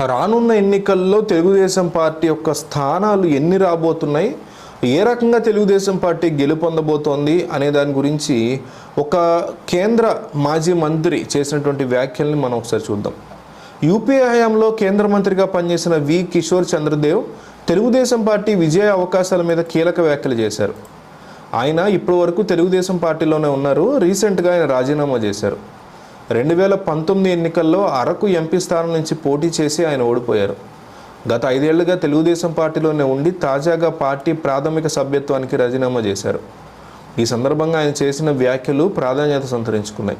రానున్న ఎన్నికల్లో తెలుగుదేశం పార్టీ యొక్క స్థానాలు ఎన్ని రాబోతున్నాయి? ఏ రకంగా తెలుగుదేశం పార్టీ గెలుపొందబోతోంది అనే దాని గురించి ఒక కేంద్ర మాజీ మంత్రి చేసినటువంటి వ్యాఖ్యల్ని మనం ఒకసారి చూద్దాం. యూపీఏ హయాంలో కేంద్ర మంత్రిగా పనిచేసిన వి కిషోర్ చంద్రదేవ్ తెలుగుదేశం పార్టీ విజయ అవకాశాల మీద కీలక వ్యాఖ్యలు చేశారు. ఆయన ఇప్పటి వరకు తెలుగుదేశం పార్టీలోనే ఉన్నారు. రీసెంట్గా ఆయన రాజీనామా చేశారు. రెండు వేల పంతొమ్మిది ఎన్నికల్లో అరకు ఎంపీ స్థానం నుంచి పోటీ చేసి ఆయన ఓడిపోయారు. గత ఐదేళ్ళుగా తెలుగుదేశం పార్టీలోనే ఉండి తాజాగా పార్టీ ప్రాథమిక సభ్యత్వానికి రాజీనామా చేశారు. ఈ సందర్భంగా ఆయన చేసిన వ్యాఖ్యలు ప్రాధాన్యత సంతరించుకున్నాయి.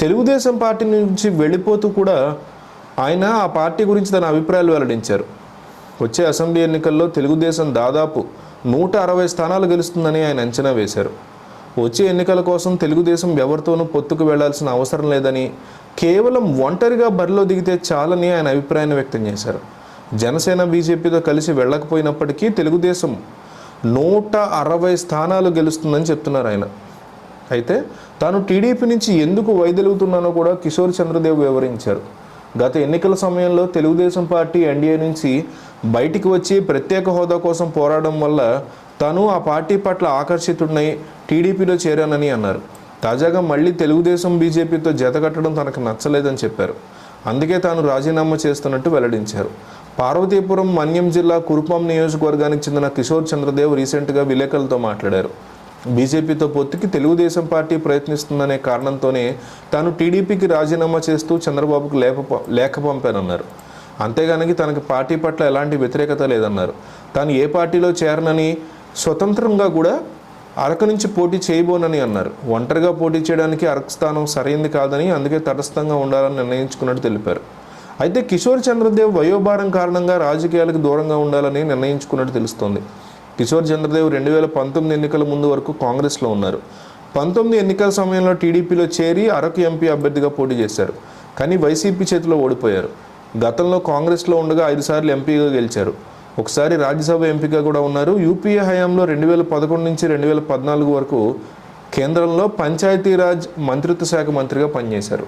తెలుగుదేశం పార్టీ నుంచి వెళ్ళిపోతూ కూడా ఆయన ఆ పార్టీ గురించి తన అభిప్రాయాలు వెల్లడించారు. వచ్చే అసెంబ్లీ ఎన్నికల్లో తెలుగుదేశం దాదాపు నూట అరవై స్థానాలు గెలుస్తుందని ఆయన అంచనా వేశారు. వచ్చే ఎన్నికల కోసం తెలుగుదేశం ఎవరితోనూ పొత్తుకు వెళ్ళాల్సిన అవసరం లేదని కేవలం ఒంటరిగా బరిలో దిగితే చాలని ఆయన అభిప్రాయాన్ని వ్యక్తం చేశారు. జనసేన బీజేపీతో కలిసి వెళ్ళకపోయినప్పటికీ తెలుగుదేశం నూట అరవై స్థానాలు గెలుస్తుందని చెప్తున్నారు ఆయన. అయితే తాను టీడీపీ నుంచి ఎందుకు వైదొలుగుతున్నానో కూడా కిషోర్ చంద్రదేవ్ వివరించారు. గత ఎన్నికల సమయంలో తెలుగుదేశం పార్టీ ఎన్డీఏ నుంచి బయటికి వచ్చి ప్రత్యేక హోదా కోసం పోరాడడం వల్ల తాను ఆ పార్టీ పట్ల ఆకర్షితుడినై టీడీపీలో చేరానని అన్నారు. తాజాగా మళ్ళీ తెలుగుదేశం బీజేపీతో జతకట్టడం తనకు నచ్చలేదని చెప్పారు. అందుకే తాను రాజీనామా చేస్తున్నట్టు వెల్లడించారు. పార్వతీపురం మన్యం జిల్లా కురుపాం నియోజకవర్గానికి చెందిన కిషోర్ చంద్రదేవ్ రీసెంట్గా విలేకరులతో మాట్లాడారు. బీజేపీతో పొత్తుకి తెలుగుదేశం పార్టీ ప్రయత్నిస్తుందనే కారణంతోనే తాను టీడీపీకి రాజీనామా చేస్తూ చంద్రబాబుకు లేఖ లేఖ పంపానన్నారు. అంతేగానికి తనకు పార్టీ పట్ల ఎలాంటి వ్యతిరేకత లేదన్నారు. తాను ఏ పార్టీలో చేరనని స్వతంత్రంగా కూడా అరకు నుంచి పోటీ చేయబోనని అన్నారు. ఒంటరిగా పోటీ చేయడానికి అరకు స్థానం సరైంది కాదని అందుకే తటస్థంగా ఉండాలని నిర్ణయించుకున్నట్టు తెలిపారు. అయితే కిషోర్ చంద్రదేవ్ వయోభారం కారణంగా రాజకీయాలకు దూరంగా ఉండాలని నిర్ణయించుకున్నట్టు తెలుస్తోంది. కిషోర్ చంద్రదేవ్ రెండు వేల పంతొమ్మిది ఎన్నికల ముందు వరకు కాంగ్రెస్లో ఉన్నారు. పంతొమ్మిది ఎన్నికల సమయంలో టీడీపీలో చేరి అరకు ఎంపీ అభ్యర్థిగా పోటీ చేశారు. కానీ వైసీపీ చేతిలో ఓడిపోయారు. గతంలో కాంగ్రెస్లో ఉండగా ఐదు సార్లు ఎంపీగా గెలిచారు. ఒకసారి రాజ్యసభ ఎంపిక కూడా ఉన్నారు. యూపీఏ హయాంలో రెండు వేల పదకొండు నుంచి రెండు వేల పద్నాలుగు వరకు కేంద్రంలో పంచాయతీరాజ్ మంత్రిత్వ శాఖ మంత్రిగా పనిచేశారు.